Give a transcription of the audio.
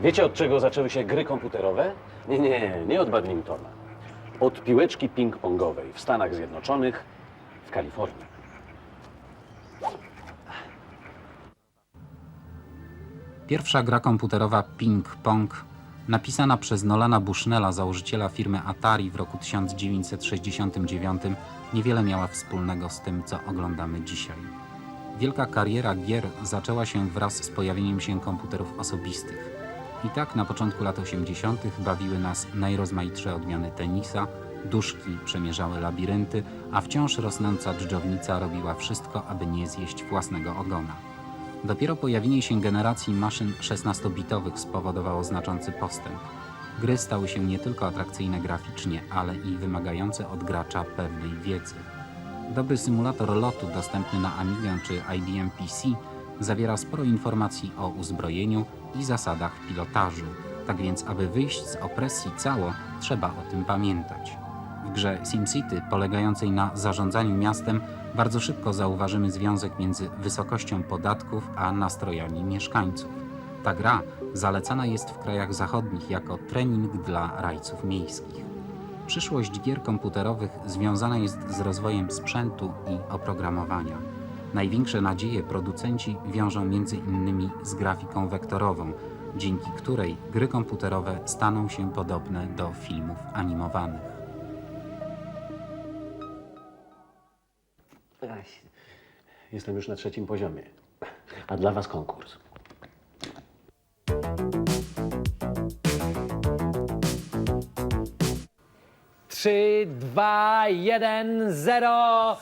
Wiecie, od czego zaczęły się gry komputerowe? Nie, nie, nie od badmintona. Od piłeczki ping-pongowej w Stanach Zjednoczonych, w Kalifornii. Pierwsza gra komputerowa Ping Pong, napisana przez Nolana Bushnella, założyciela firmy Atari w roku 1969, niewiele miała wspólnego z tym, co oglądamy dzisiaj. Wielka kariera gier zaczęła się wraz z pojawieniem się komputerów osobistych. I tak na początku lat 80. bawiły nas najrozmaitsze odmiany tenisa, duszki przemierzały labirynty, a wciąż rosnąca dżdżownica robiła wszystko, aby nie zjeść własnego ogona. Dopiero pojawienie się generacji maszyn 16-bitowych spowodowało znaczący postęp. Gry stały się nie tylko atrakcyjne graficznie, ale i wymagające od gracza pewnej wiedzy. Dobry symulator lotu dostępny na Amigę czy IBM PC zawiera sporo informacji o uzbrojeniu i zasadach pilotażu. Tak więc, aby wyjść z opresji cało, trzeba o tym pamiętać. W grze SimCity, polegającej na zarządzaniu miastem, bardzo szybko zauważymy związek między wysokością podatków a nastrojami mieszkańców. Ta gra zalecana jest w krajach zachodnich jako trening dla rajców miejskich. Przyszłość gier komputerowych związana jest z rozwojem sprzętu i oprogramowania. Największe nadzieje producenci wiążą między innymi z grafiką wektorową, dzięki której gry komputerowe staną się podobne do filmów animowanych. Jestem już na trzecim poziomie. A dla was konkurs. Trzy, dwa, jeden, zero.